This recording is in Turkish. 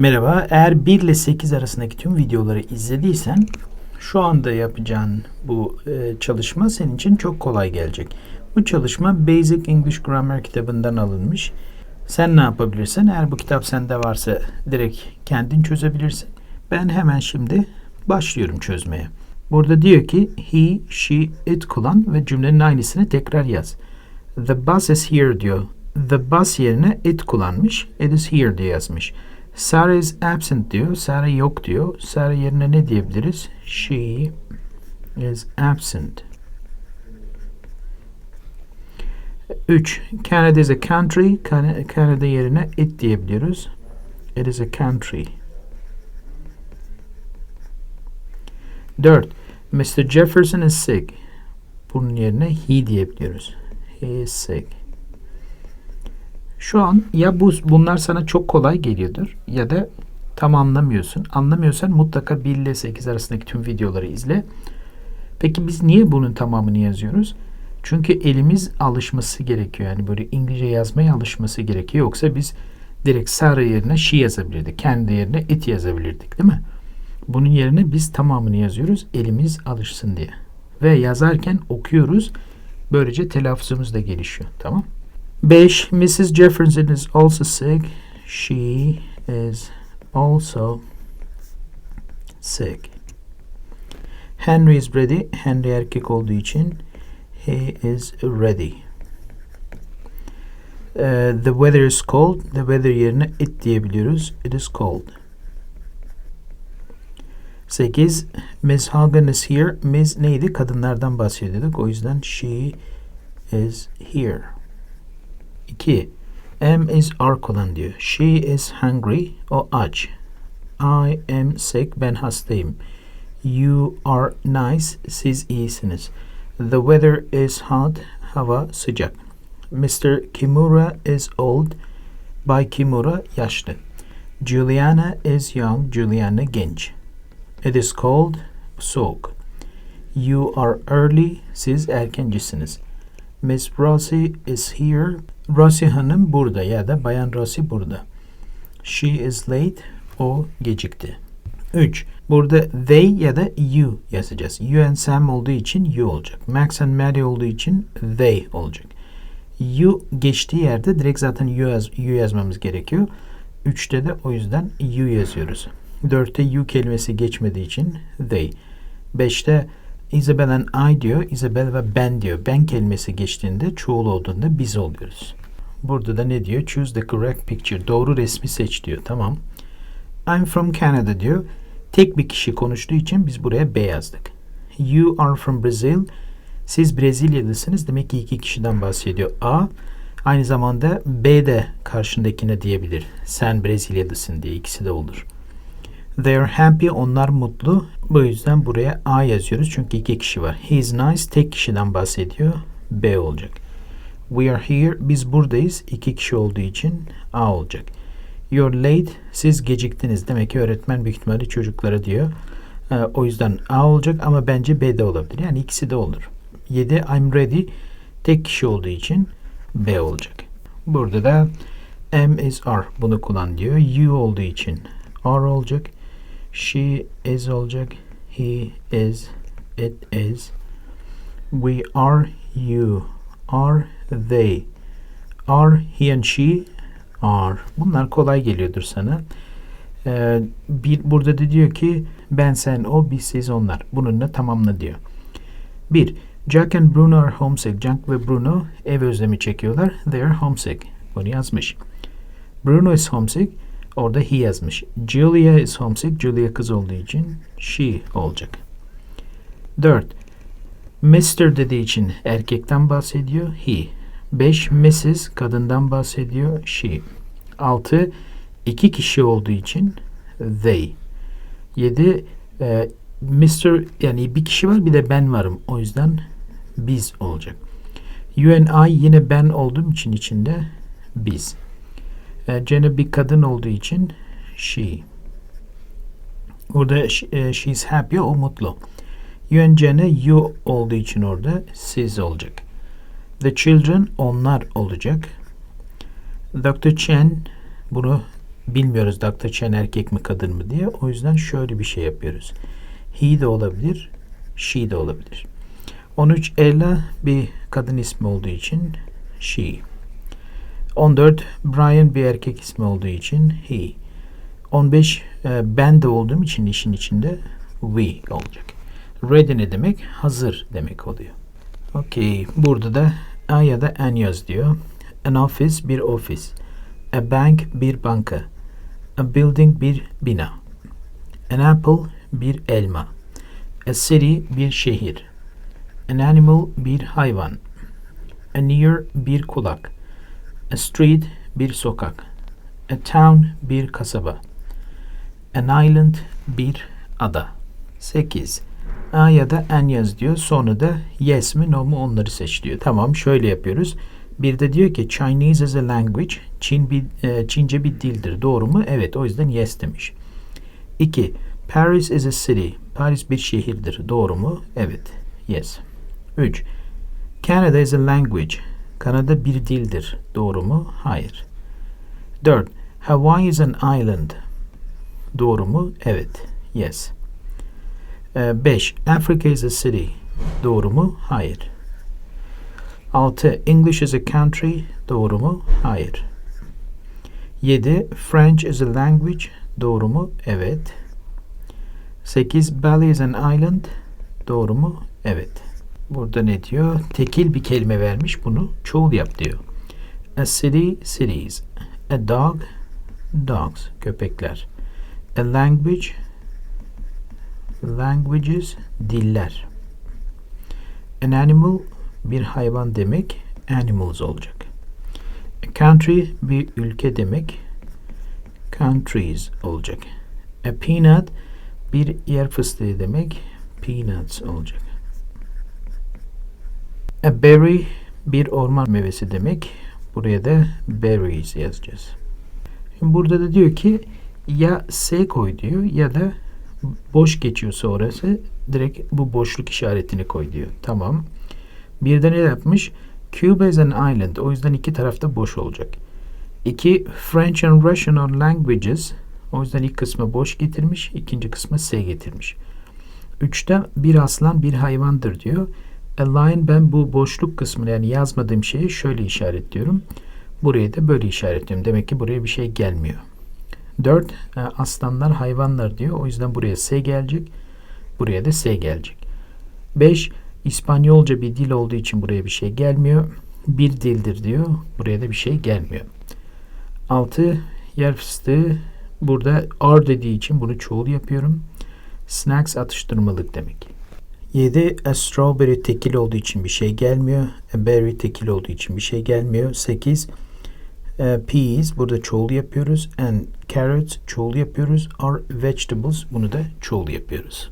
Merhaba. Eğer 1 ile 8 arasındaki tüm videoları izlediysen şu anda yapacağın bu e, çalışma senin için çok kolay gelecek. Bu çalışma Basic English Grammar kitabından alınmış. Sen ne yapabilirsin? Eğer bu kitap sende varsa direkt kendin çözebilirsin. Ben hemen şimdi başlıyorum çözmeye. Burada diyor ki he, she, it kullan ve cümlenin aynısını tekrar yaz. The bus is here diyor. The bus yerine it kullanmış. It is here diye yazmış. Sarah is absent diyor. Sarah yok diyor. Sarah yerine ne diyebiliriz? She is absent. 3. Canada is a country. Can- Canada yerine it diyebiliyoruz. It is a country. 4. Mr. Jefferson is sick. Bunun yerine he diyebiliyoruz. He is sick. Şu an ya bu bunlar sana çok kolay geliyordur ya da tam anlamıyorsun. Anlamıyorsan mutlaka 1 ile 8 arasındaki tüm videoları izle. Peki biz niye bunun tamamını yazıyoruz? Çünkü elimiz alışması gerekiyor. Yani böyle İngilizce yazmaya alışması gerekiyor. Yoksa biz direkt Sarah yerine she yazabilirdik. Kendi yerine it yazabilirdik değil mi? Bunun yerine biz tamamını yazıyoruz. Elimiz alışsın diye. Ve yazarken okuyoruz. Böylece telaffuzumuz da gelişiyor. Tamam 5. Mrs. Jefferson is also sick. She is also sick. Henry is ready. Henry erkek olduğu için he is ready. Uh, the weather is cold. The weather yerine it diyebiliyoruz. It is cold. 8. Miss Hagen is here. Miss neydi? Kadınlardan bahsediyorduk. O yüzden she is here. 2. Am is kullan diyor. She is hungry. O aç. I am sick. Ben hastayım. You are nice. Siz iyisiniz. The weather is hot. Hava sıcak. Mr. Kimura is old. Bay Kimura yaşlı. Juliana is young. Juliana genç. It is cold. Soğuk. You are early. Siz erkencisiniz. Miss Rosie is here. Rosie Hanım burada ya da Bayan Rosie burada. She is late. O gecikti. 3. Burada they ya da you yazacağız. You and Sam olduğu için you olacak. Max and Mary olduğu için they olacak. You geçtiği yerde direkt zaten you, yaz, you yazmamız gerekiyor. 3'te de o yüzden you yazıyoruz. 4'te you kelimesi geçmediği için they. 5'te Isabel and I diyor. Isabel ve ben diyor. Ben kelimesi geçtiğinde çoğul olduğunda biz oluyoruz. Burada da ne diyor? Choose the correct picture. Doğru resmi seç diyor. Tamam. I'm from Canada diyor. Tek bir kişi konuştuğu için biz buraya B yazdık. You are from Brazil. Siz Brezilyalısınız. Demek ki iki kişiden bahsediyor. A. Aynı zamanda B de karşındakine diyebilir. Sen Brezilyalısın diye. ikisi de olur. They are happy. Onlar mutlu. Bu yüzden buraya A yazıyoruz. Çünkü iki kişi var. He is nice. Tek kişiden bahsediyor. B olacak. We are here. Biz buradayız. İki kişi olduğu için A olacak. You're late. Siz geciktiniz. Demek ki öğretmen büyük ihtimalle çocuklara diyor. Ee, o yüzden A olacak ama bence B de olabilir. Yani ikisi de olur. 7. I'm ready. Tek kişi olduğu için B olacak. Burada da am is are. Bunu kullan diyor. You olduğu için are olacak. She is olacak. He is. It is. We are. You are. They are. He and she are. Bunlar kolay geliyordur sana. Ee, bir, burada da diyor ki ben sen o biz siz onlar. Bununla tamamla diyor. 1. Jack and Bruno are homesick. Jack ve Bruno ev özlemi çekiyorlar. They are homesick. Bunu yazmış. Bruno is homesick. Orada he yazmış. Julia is homesick. Julia kız olduğu için she olacak. 4. Mr. dediği için erkekten bahsediyor. He. 5. Mrs. kadından bahsediyor. She. 6. iki kişi olduğu için they. 7. E, Mr. yani bir kişi var bir de ben varım. O yüzden biz olacak. You and I yine ben olduğum için içinde biz. E, Jenna bir kadın olduğu için she. Burada she, e, she's happy o mutlu. Yöncene you olduğu için orada siz olacak. The children onlar olacak. Dr. Chen bunu bilmiyoruz Dr. Chen erkek mi kadın mı diye. O yüzden şöyle bir şey yapıyoruz. He de olabilir, she de olabilir. 13 Ella bir kadın ismi olduğu için she. 14 Brian bir erkek ismi olduğu için he. 15 e, ben de olduğum için işin içinde we olacak. Ready ne demek? Hazır demek oluyor. Okey. Burada da a ya da an yaz diyor. An office bir ofis. A bank bir banka. A building bir bina. An apple bir elma. A city bir şehir. An animal bir hayvan. A ear bir kulak. A street bir sokak. A town bir kasaba. An island bir ada. 8. A ya da an yaz diyor. Sonra da yes mi no mu onları seç diyor. Tamam şöyle yapıyoruz. Bir de diyor ki Chinese is a language. Çin bir, e, Çince bir dildir. Doğru mu? Evet. O yüzden yes demiş. 2. Paris is a city. Paris bir şehirdir. Doğru mu? Evet. Yes. 3. Canada is a language. Kanada bir dildir. Doğru mu? Hayır. 4. Hawaii is an island. Doğru mu? Evet. Yes. 5. Africa is a city. Doğru mu? Hayır. 6. English is a country. Doğru mu? Hayır. 7. French is a language. Doğru mu? Evet. 8. Bali is an island. Doğru mu? Evet. Burada ne diyor? Tekil bir kelime vermiş. Bunu çoğul yap diyor. A city, cities. A dog, dogs, köpekler. A language, languages, diller. An animal, bir hayvan demek. Animals olacak. A country, bir ülke demek. Countries olacak. A peanut, bir yer fıstığı demek. Peanuts olacak. A berry bir orman meyvesi demek. Buraya da berries yazacağız. Şimdi burada da diyor ki ya S koy diyor ya da boş geçiyorsa orası direkt bu boşluk işaretini koy diyor. Tamam. Bir de ne yapmış? Cuba is an island. O yüzden iki tarafta boş olacak. İki French and Russian are languages. O yüzden ilk kısmı boş getirmiş. ikinci kısmı S getirmiş. Üçte bir aslan bir hayvandır diyor. A lion ben bu boşluk kısmını yani yazmadığım şeyi şöyle işaretliyorum. Buraya da böyle işaretliyorum. Demek ki buraya bir şey gelmiyor. 4. Aslanlar hayvanlar diyor. O yüzden buraya S gelecek. Buraya da S gelecek. 5. İspanyolca bir dil olduğu için buraya bir şey gelmiyor. Bir dildir diyor. Buraya da bir şey gelmiyor. 6. Yer fıstığı. Burada R dediği için bunu çoğul yapıyorum. Snacks atıştırmalık demek. 7. A strawberry tekil olduğu için bir şey gelmiyor. A berry tekil olduğu için bir şey gelmiyor. 8. Uh, peas burada çoğul yapıyoruz. And carrots çoğul yapıyoruz. Are vegetables bunu da çoğul yapıyoruz.